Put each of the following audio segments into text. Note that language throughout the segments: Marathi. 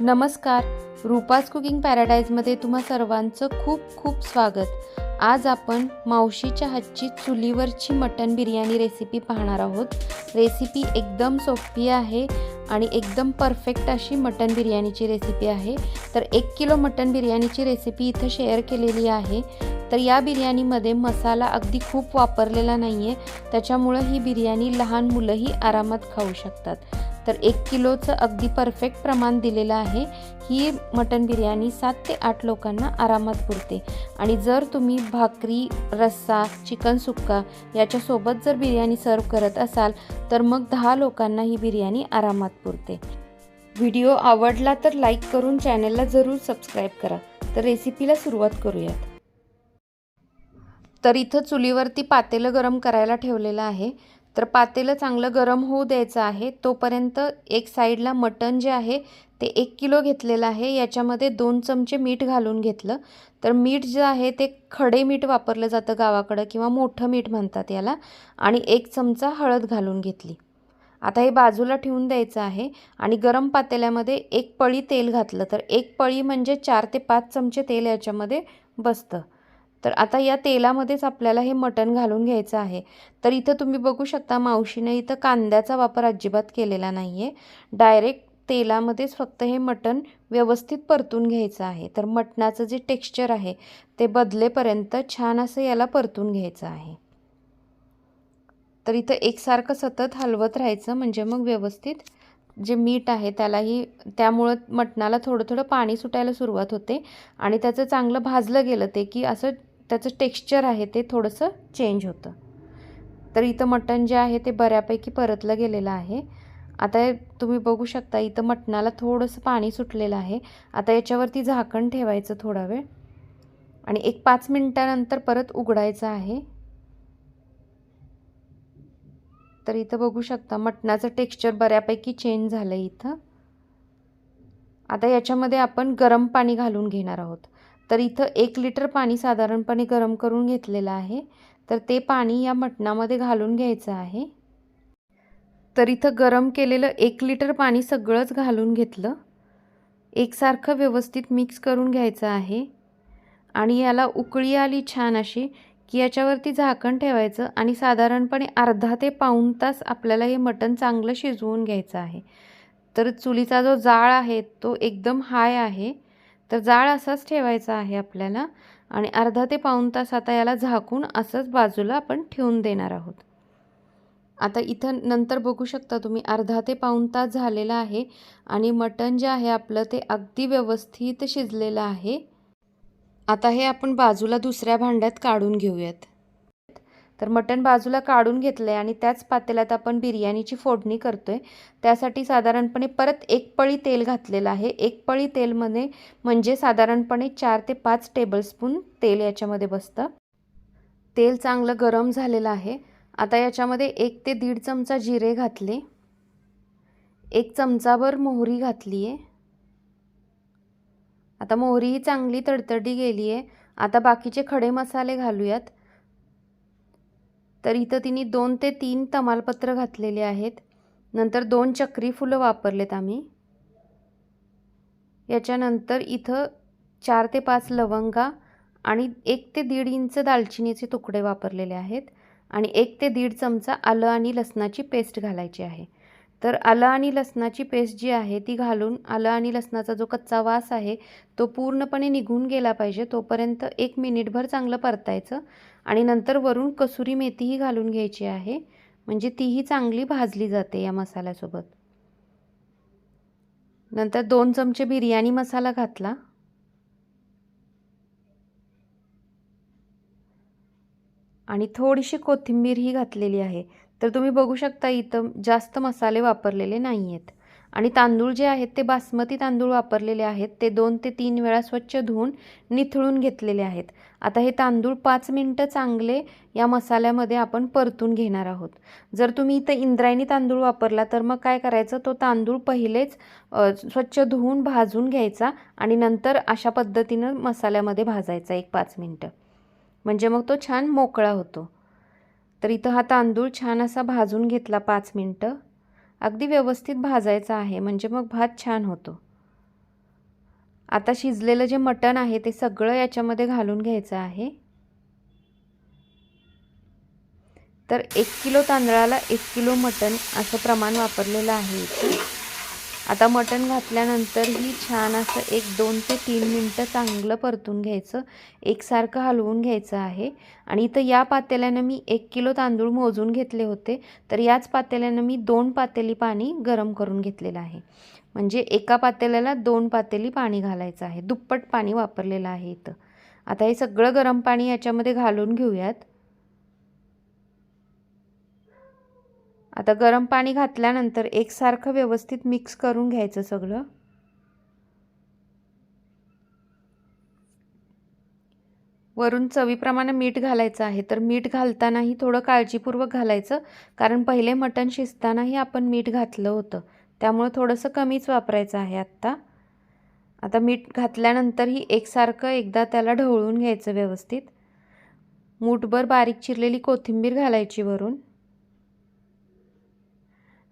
नमस्कार. रूपास कुकिंग पॅराडाईजमध्ये तुम्हा सर्वांचं खूप खूप स्वागत. आज आपण मावशीच्या हातची चुलीवरची मटन बिर्याणी रेसिपी पाहणार आहोत. रेसिपी एकदम सोपी आहे आणि एकदम परफेक्ट अशी मटन बिर्याणीची रेसिपी आहे. तर एक किलो मटन बिर्याणीची रेसिपी इथं शेअर केलेली आहे. तर या बिर्याणीमध्ये मसाला अगदी खूप वापरलेला नाही आहे त्याच्यामुळं ही बिर्याणी लहान मुलंही आरामात खाऊ शकतात. तर एक किलोचं अगदी परफेक्ट प्रमाण दिलेलं आहे. ही मटन बिर्याणी सात ते आठ लोकांना आरामात पुरते. आणि जर तुम्ही भाकरी रस्सा चिकन सुक्का याच्यासोबत जर बिर्याणी सर्व करत असाल तर मग दहा लोकांना ही बिर्याणी आरामात पुरते. व्हिडिओ आवडला तर लाईक करून चॅनलला जरूर सबस्क्राईब करा. तर रेसिपीला सुरुवात करूयात. तर इथं चुलीवरती पातेलं गरम करायला ठेवलेलं आहे. तर पातेलं चांगलं गरम होऊ द्यायचं आहे. तोपर्यंत एक साईडला मटण जे आहे ते एक किलो घेतलेलं आहे. याच्यामध्ये दोन चमचे मीठ घालून घेतलं. तर मीठ जे आहे ते खडे मीठ वापरलं जातं गावाकडं किंवा मोठं मीठ म्हणतात याला. आणि एक चमचा हळद घालून घेतली. आता हे बाजूला ठेवून द्यायचं आहे. आणि गरम पातेल्यामध्ये एक पळी तेल घातलं. तर एक पळी म्हणजे चार ते पाच चमचे तेल याच्यामध्ये बसतं. तर आता या तेलामध्येच आपल्याला हे मटण घालून घ्यायचं आहे. तर इथं तुम्ही बघू शकता मावशीने इथं कांद्याचा वापर अजिबात केलेला नाही आहे डायरेक्ट तेलामध्येच फक्त हे मटण व्यवस्थित परतून घ्यायचं आहे. तर मटणाचं जे टेक्स्चर आहे ते बदलेपर्यंत छान असं याला परतून घ्यायचं आहे. तर इथं एकसारखं सतत हलवत राहायचं म्हणजे मग व्यवस्थित जे मीठ आहे त्यालाही त्यामुळं मटणाला थोडं थोडं पाणी सुटायला सुरुवात होते. आणि त्याचं चांगलं भाजलं गेलं ते की असं त्याचं टेक्स्चर आहे ते थोडंसं चेंज होतं. तर इथं मटण जे आहे ते बऱ्यापैकी परतलं गेलेलं आहे. आता तुम्ही बघू शकता इथं मटणाला थोडंसं पाणी सुटलेलं आहे. आता याच्यावरती झाकण ठेवायचं थोडा वेळ. आणि एक पाच मिनटानंतर परत उघडायचं आहे. तर इथं बघू शकता मटणाचं टेक्स्चर बऱ्यापैकी चेंज झालं आहे इथं. आता याच्यामध्ये आपण गरम पाणी घालून घेणार आहोत. तर इथं एक लिटर पाणी साधारणपणे गरम करून घेतलेलं आहे. तर ते पाणी या मटणामध्ये घालून घ्यायचं आहे. तर इथं गरम केलेलं एक लिटर पाणी सगळंच घालून घेतलं. एकसारखं व्यवस्थित मिक्स करून घ्यायचं आहे. आणि याला उकळी आली छान अशी की याच्यावरती झाकण ठेवायचं आणि साधारणपणे अर्धा ते पाऊण तास आपल्याला हे मटण चांगलं शिजवून घ्यायचं आहे. तर चुलीचा जो जाळ आहे तो एकदम हाय आहे. तर जाळ असाच ठेवायचा आहे आपल्याला आणि अर्धा ते पाऊण तास आता याला झाकून असंच बाजूला आपण ठेवून देणार आहोत. आता इथं नंतर बघू शकता तुम्ही अर्धा ते पाऊण तास झालेला आहे आणि मटण जे आहे आपलं ते अगदी व्यवस्थित शिजलेलं आहे. आता हे आपण बाजूला दुसऱ्या भांड्यात काढून घेऊयात. तर मटण बाजूला काढून घेतलं आहे आणि त्याच पातेल्यात आपण बिर्याणीची फोडणी करतो आहे त्यासाठी साधारणपणे परत एक पळी तेल घातलेलं आहे. एक पळी तेलमध्ये म्हणजे साधारणपणे चार ते पाच टेबलस्पून तेल याच्यामध्ये बसतं. तेल चांगलं गरम झालेलं आहे. आता याच्यामध्ये एक ते दीड चमचा जिरे घातले. एक चमचाभर मोहरी घातली आहे आता मोहरीही चांगली तडतडी गेली आहे आता बाकीचे खडे मसाले घालूयात. तर इथं तिने दोन ते तीन तमालपत्र घातलेले आहेत. नंतर दोन चक्री फुलं वापरलेत आम्ही. याच्यानंतर इथं चार ते पाच लवंगा आणि एक ते दीड इंच दालचिनीचे तुकडे वापरलेले आहेत. आणि एक ते दीड चमचा आलं आणि लसणाची पेस्ट घालायची आहे. तर आलं आणि लसणाची पेस्ट जी आहे ती घालून आलं आणि लसणाचा जो कच्चा वास आहे तो पूर्णपणे निघून गेला पाहिजे. तोपर्यंत एक मिनिटभर चांगलं परतायचं आणि नंतर वरून कसुरी मेथीही घालून घ्यायची आहे. म्हणजे तीही चांगली भाजली जाते या मसाल्यासोबत. नंतर दोन चमचे बिर्याणी मसाला घातला. आणि थोडीशी कोथिंबीर ही घातलेली आहे. तर तुम्ही बघू शकता इथं जास्त मसाले वापरलेले नाही आहेत आणि तांदूळ जे आहेत ते बासमती तांदूळ वापरलेले आहेत. ते दोन ते तीन वेळा स्वच्छ धुवून निथळून घेतलेले आहेत. आता हे तांदूळ पाच मिनटं चांगले या मसाल्यामध्ये आपण परतून घेणार आहोत. जर तुम्ही इथं इंद्रायणी तांदूळ वापरला तर मग काय करायचं? तो तांदूळ पहिलेच स्वच्छ धुवून भाजून घ्यायचा आणि नंतर अशा पद्धतीनं मसाल्यामध्ये भाजायचा एक पाच मिनटं. म्हणजे मग तो छान मोकळा होतो. तर इथं हा तांदूळ छान असा भाजून घेतला पाच मिनटं. अगदी व्यवस्थित भाजायचा आहे म्हणजे मग भात छान होतो. आता शिजलेलं जे मटण आहे ते सगळं याच्यामध्ये घालून घ्यायचं आहे. तर एक किलो तांदळाला एक किलो मटण असं प्रमाण वापरलेलं आहे इथे. आता मटण घातल्यानंतर ही छान असं एक दोन ते तीन मिनटं चांगलं परतून घ्यायचं. एकसारखं हलवून घ्यायचं आहे. आणि इथं या पातेल्यानं मी एक किलो तांदूळ मोजून घेतले होते. तर याच पातेल्यानं मी दोन पातेली पाणी गरम करून घेतलेलं आहे. म्हणजे एका पातेल्याला दोन पातेली पाणी घालायचं आहे. दुप्पट पाणी वापरलेलं आहे इथं. आता हे सगळं गरम पाणी याच्यामध्ये घालून घेऊयात. आता गरम पाणी घातल्यानंतर एकसारखं व्यवस्थित मिक्स करून घ्यायचं सगळं. वरून चवीप्रमाणे मीठ घालायचं आहे. तर मीठ घालतानाही थोडं काळजीपूर्वक घालायचं. कारण पहिले मटण शिजतानाही आपण मीठ घातलं होतं. त्यामुळं थोडंसं कमीच वापरायचं आहे आत्ता. आता मीठ घातल्यानंतरही एकसारखं एकदा त्याला ढवळून घ्यायचं व्यवस्थित. मूठभर बारीक चिरलेली कोथिंबीर घालायची वरून.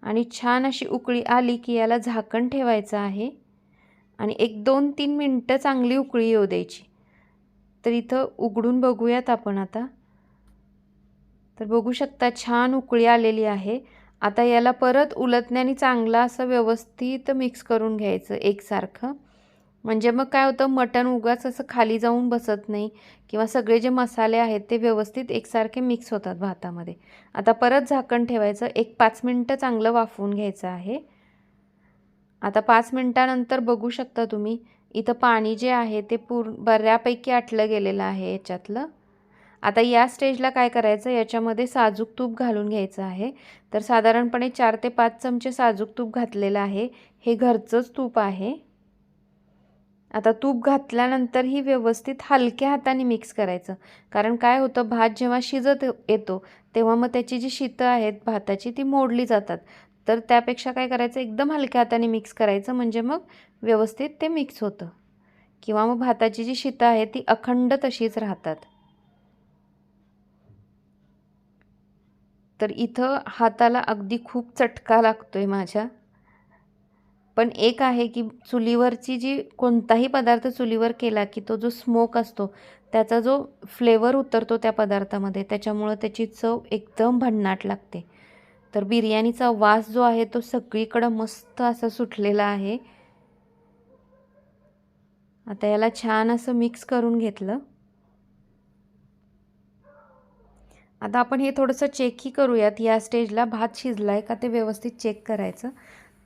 आणि छान अशी उकळी आली की याला झाकण ठेवायचं आहे. आणि एक दोन तीन मिनटं चांगली उकळी येऊ द्यायची. तर इथं उघडून बघूयात आपण आता. तर बघू शकता छान उकळी आलेली आहे. आता याला परत उलटण्याने चांगलं असं व्यवस्थित मिक्स करून घ्यायचं एकसारखं. म्हणजे मग काय होतं मटण उगाच असं खाली जाऊन बसत नाही किंवा सगळे जे मसाले आहेत ते व्यवस्थित एकसारखे मिक्स होतात भातामध्ये. आता परत झाकण ठेवायचं. एक पाच मिनटं चांगलं वाफवून घ्यायचं आहे. आता पाच मिनटानंतर बघू शकता तुम्ही इथं पाणी जे आहे ते पूर्ण बऱ्यापैकी आटलं गेलेलं आहे याच्यातलं. आता या स्टेजला काय करायचं याच्यामध्ये साजूक तूप घालून घ्यायचं आहे. तर साधारणपणे चार ते पाच चमचे साजूक तूप घातलेलं आहे. हे घरचंच तूप आहे. आता तूप घातल्यानंतर ही व्यवस्थित हलक्या हाताने मिक्स करायचं. कारण काय होतं भात जेव्हा शिजत येतो तेव्हा मग त्याची जी शीतं आहेत भाताची ती मोडली जातात. तर त्यापेक्षा काय करायचं एकदम हलक्या हाताने मिक्स करायचं म्हणजे मग व्यवस्थित ते मिक्स होतं. किंवा मग भाताची जी शीतं आहे ती अखंड तशीच राहतात. तर इथं हाताला अगदी खूप चटका लागतो आहे माझ्या. पण एक आहे की चुलीवरची जी कोणताही पदार्थ चुलीवर केला की तो जो स्मोक असतो त्याचा जो फ्लेवर उतरतो त्या पदार्थामध्ये त्याच्यामुळं त्याची चव एकदम भन्नाट लागते. तर बिर्याणीचा वास जो आहे तो सगळीकडं मस्त असा सुटलेला आहे. आता याला छान असं मिक्स करून घेतलं. आता आपण हे थोडंसं चेकही करूयात. या स्टेजला भात शिजला आहे का ते व्यवस्थित चेक करायचं.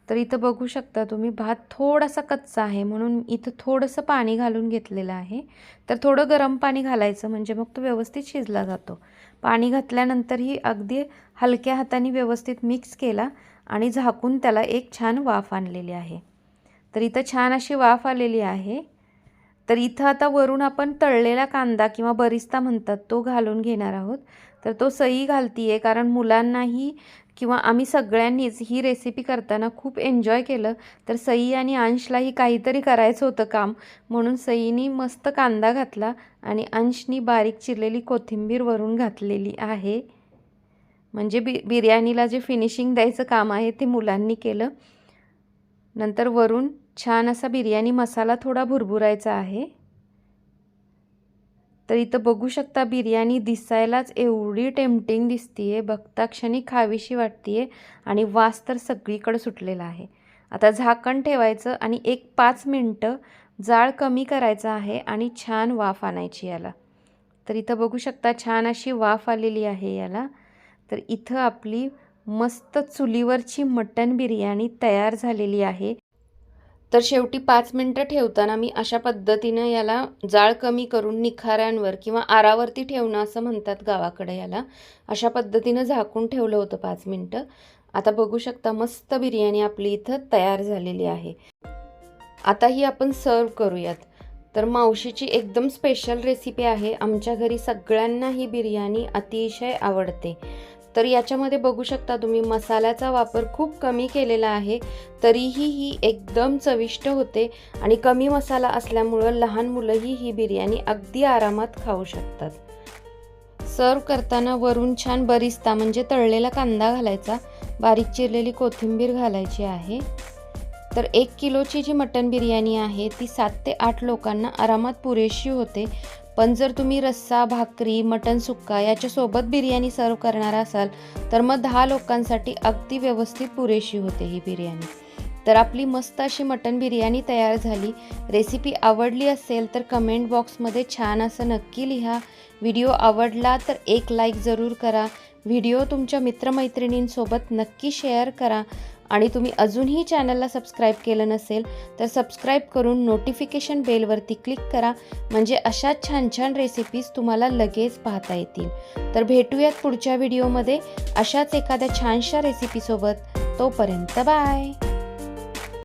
तर इथं बघू शकता तुम्ही भात थोडासा कच्चा आहे म्हणून इथं थोडंसं पाणी घालून घेतलेलं आहे. तर थोडं गरम पाणी घालायचं म्हणजे मग तो व्यवस्थित शिजला जातो. पाणी घातल्यानंतरही अगदी हलक्या हाताने व्यवस्थित मिक्स केला आणि झाकून त्याला एक छान वाफ आणलेली आहे. तर इथं छान अशी वाफ आलेली आहे. तर इथं आता वरून आपण तळलेला कांदा किंवा बरिस्ता म्हणतात तो घालून घेणार आहोत. तर तो सई घालती आहे कारण मुलांनाही किंवा आम्ही सगळ्यांनीच ही रेसिपी करताना खूप एन्जॉय केलं. तर सई आणि अंशलाही काहीतरी करायचं होतं काम. म्हणून सईनी मस्त कांदा घातला आणि अंशनी बारीक चिरलेली कोथिंबीर वरून घातलेली आहे. म्हणजे बि बिर्याणीला जे फिनिशिंग द्यायचं काम आहे ते मुलांनी केलं. नंतर वरून छान असा बिर्याणी मसाला थोडा भुरभुरायचा आहे. तर इथं बघू शकता बिर्याणी दिसायलाच एवढी टेम्पटिंग दिसतीये. आहे बघता क्षणी खावीशी वाटते आहे आणि वास तर सगळीकडं सुटलेला आहे. आता झाकण ठेवायचं आणि एक पाच मिनटं जाळ कमी करायचा आहे आणि छान वाफ आणायची याला. तर इथं बघू शकता छान अशी वाफ आलेली आहे याला. तर इथं आपली मस्त चुलीवरची मटन बिर्याणी तयार झालेली आहे. तर शेवटी पाच मिनटं ठेवताना मी अशा पद्धतीनं याला जाळ कमी करून निखाऱ्यांवर किंवा आरावरती ठेवणं असं म्हणतात गावाकडे याला अशा पद्धतीनं झाकून ठेवलं होतं पाच मिनटं. आता बघू शकता मस्त बिर्याणी आपली इथं तयार झालेली आहे. आता ही आपण सर्व करूयात. तर मावशीची एकदम स्पेशल रेसिपी आहे. आमच्या घरी सगळ्यांना ही बिर्याणी अतिशय आवडते. तर याच्यामध्ये बघू शकता तुम्ही मसाल्याचा वापर खूप कमी केलेला आहे तरीही ही एकदम चविष्ट होते आणि कमी मसाला असल्यामुळं लहान मुलंही ही बिर्याणी अगदी आरामात खाऊ शकतात. सर्व करताना वरून छान बरिस्ता म्हणजे तळलेला कांदा घालायचा बारीक चिरलेली कोथिंबीर घालायची आहे. तर एक किलोची जी मटन बिर्याणी आहे ती सात ते आठ लोकांना आरामात पुरेशी होते. पण जर तुम्ही रस्सा भाकरी मटन सुक्का याच्यासोबत बिर्याणी सर्व करणार असाल तर मग दहा लोकांसाठी अगदी व्यवस्थित पुरेशी होते ही बिर्याणी. तर आपली मस्त अशी मटन बिर्याणी तयार झाली. रेसिपी आवडली असेल तर कमेंट बॉक्समध्ये छान असं नक्की लिहा. व्हिडिओ आवडला तर एक लाईक जरूर करा. व्हिडिओ तुमच्या मित्रमैत्रिणींसोबत नक्की शेअर करा आणि तुम्ही अजूनही चॅनलला सबस्क्राईब केलं नसेल तर सबस्क्राईब करून नोटिफिकेशन बेलवरती क्लिक करा. म्हणजे अशा छान छान रेसिपीज तुम्हाला लगेच पाहता येतील. तर भेटूयात पुढच्या व्हिडिओमध्ये अशाच एखाद्या छानशा रेसिपीसोबत तोपर्यंत बाय